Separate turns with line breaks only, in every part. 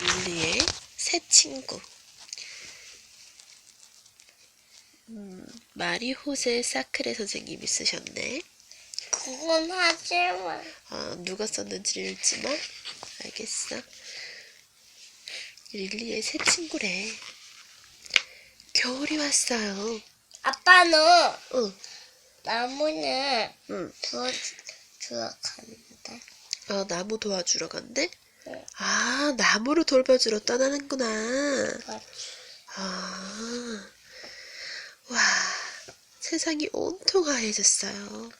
릴리의 새 친구. 음, 마리호세 사크레 선생님이 쓰셨네.
그건 하지마.
아, 누가 썼는지 읽지만 알겠어. 릴리의 새 친구래. 겨울이 왔어요.
아빠는
응,
나무는
응.
도와주러 가는데.
아, 나무 도와주러 간대?
응.
아, 나무를 돌봐주러 떠나는구나.
맞지.
아, 와, 세상이 온통 하얘졌어요.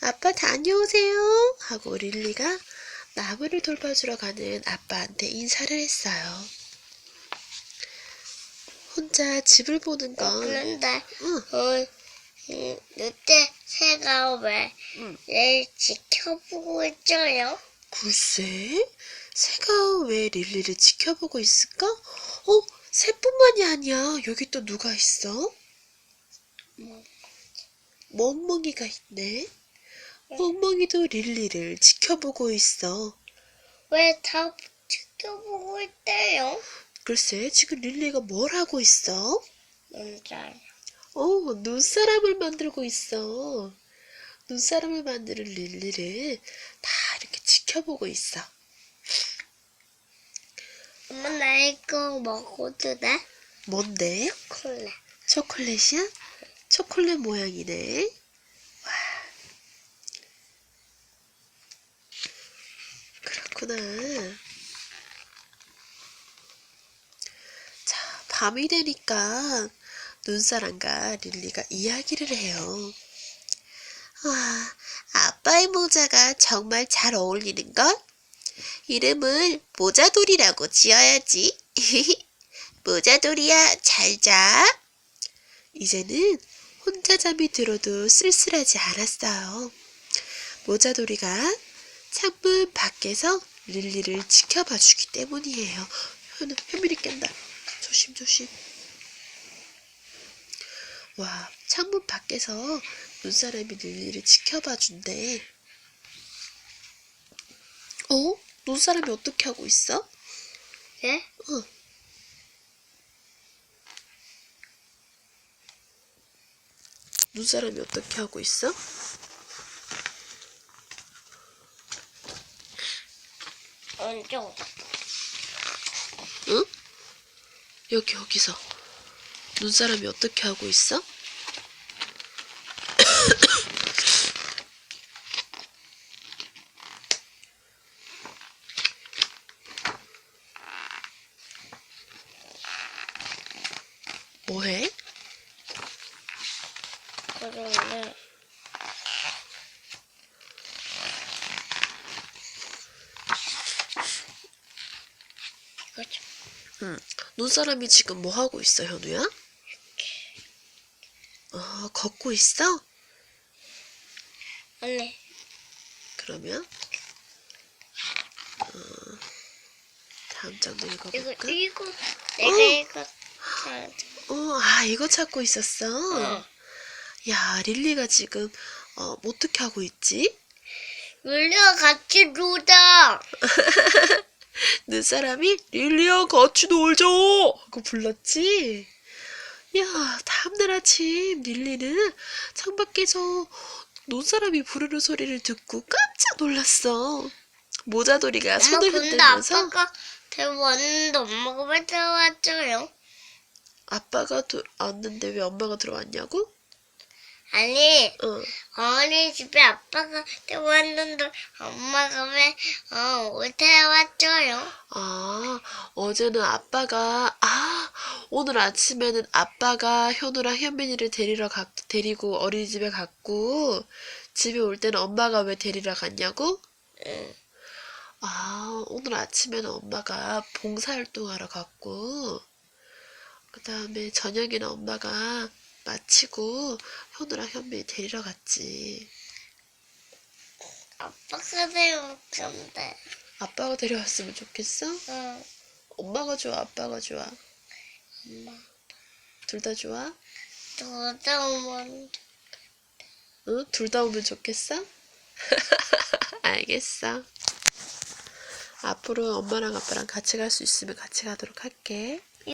아빠 다녀오세요. 하고 릴리가 나무를 돌봐주러 가는 아빠한테 인사를 했어요. 혼자 집을 보는 건,
그런데
응,
어, 음, 이때 새가 왜
응.
얘를 지켜보고 있어요?
글쎄, 새가 왜 릴리를 지켜보고 있을까? 어, 새뿐만이 아니야. 여기 또 누가 있어?
뭐,
멍멍이가 있네. 멍멍이도 릴리를 지켜보고 있어.
왜 다 지켜보고 있대요?
글쎄, 지금 릴리가 뭘 하고 있어?
뭔지
어, 눈사람을 만들고 있어. 눈사람을 만드는 릴리를 다 지켜보고 있어.
엄마 나 이거 먹어도 돼?
뭔데?
콜레.
초콜릿이야? 초콜릿 모양이네. 와. 그렇구나. 자, 밤이 되니까 눈사람과 릴리가 이야기를 해요. 와, 아빠의 모자가 정말 잘 어울리는 걸? 이름을 모자돌이라고 지어야지. 모자돌이야, 잘 자. 이제는 혼자 잠이 들어도 쓸쓸하지 않았어요. 모자돌이가 창문 밖에서 릴리를 지켜봐 주기 때문이에요. 현우, 현민이 깬다. 조심, 조심. 와, 창문 밖에서 눈사람이 릴리를 지켜봐 준대. 어? 눈사람이 어떻게 하고 있어?
예?
어. 눈사람이 어떻게 하고 있어?
왼쪽.
응? 여기 여기서 눈사람이 어떻게 하고 있어? 뭐해?
그러면 이거 좀
응. 눈사람이 지금 뭐 하고 있어, 현우야? 아, 걷고 있어?
언니
그러면 어, 다음 장도
이거
읽어볼까?
이거 내가 이거 잘
어, 아, 이거 찾고 있었어?
응.
야, 릴리가 지금 어, 어떻게 하고 있지?
우리가 같이 놀자.
눈사람이 릴리야 같이 놀자 하고 불렀지? 야, 다음날 아침 릴리는 창밖에서 눈사람이 부르는 소리를 듣고 깜짝 놀랐어. 모자돌이가 손을 흔들면서
아빠가 들어왔는데 엄마가 왜 들어왔어요?
아빠가 들어왔는데 왜 엄마가 들어왔냐고?
아니
어,
어머니 집에 아빠가 들어왔는데 엄마가 왜 어, 못 들어왔어요?
아, 어제는 아빠가, 아, 오늘 아침에는 아빠가 현우랑 현민이를 데리러 가, 데리고 어린이집에 갔고, 집에 올 때는 엄마가 왜 데리러 갔냐고?
응.
아, 오늘 아침에는 엄마가 봉사활동하러 갔고, 그 다음에 저녁에는 엄마가 마치고 현우랑 현민이 데리러 갔지.
아빠가 들어왔는데.
아빠가 데려왔으면 좋겠어?
응.
엄마가 좋아, 아빠가 좋아?
엄마.
둘 다 좋아?
도저히
응? 둘 다 오면 좋겠어? 알겠어. 앞으로 엄마랑 아빠랑 같이 갈 수 있으면 같이 가도록 할게.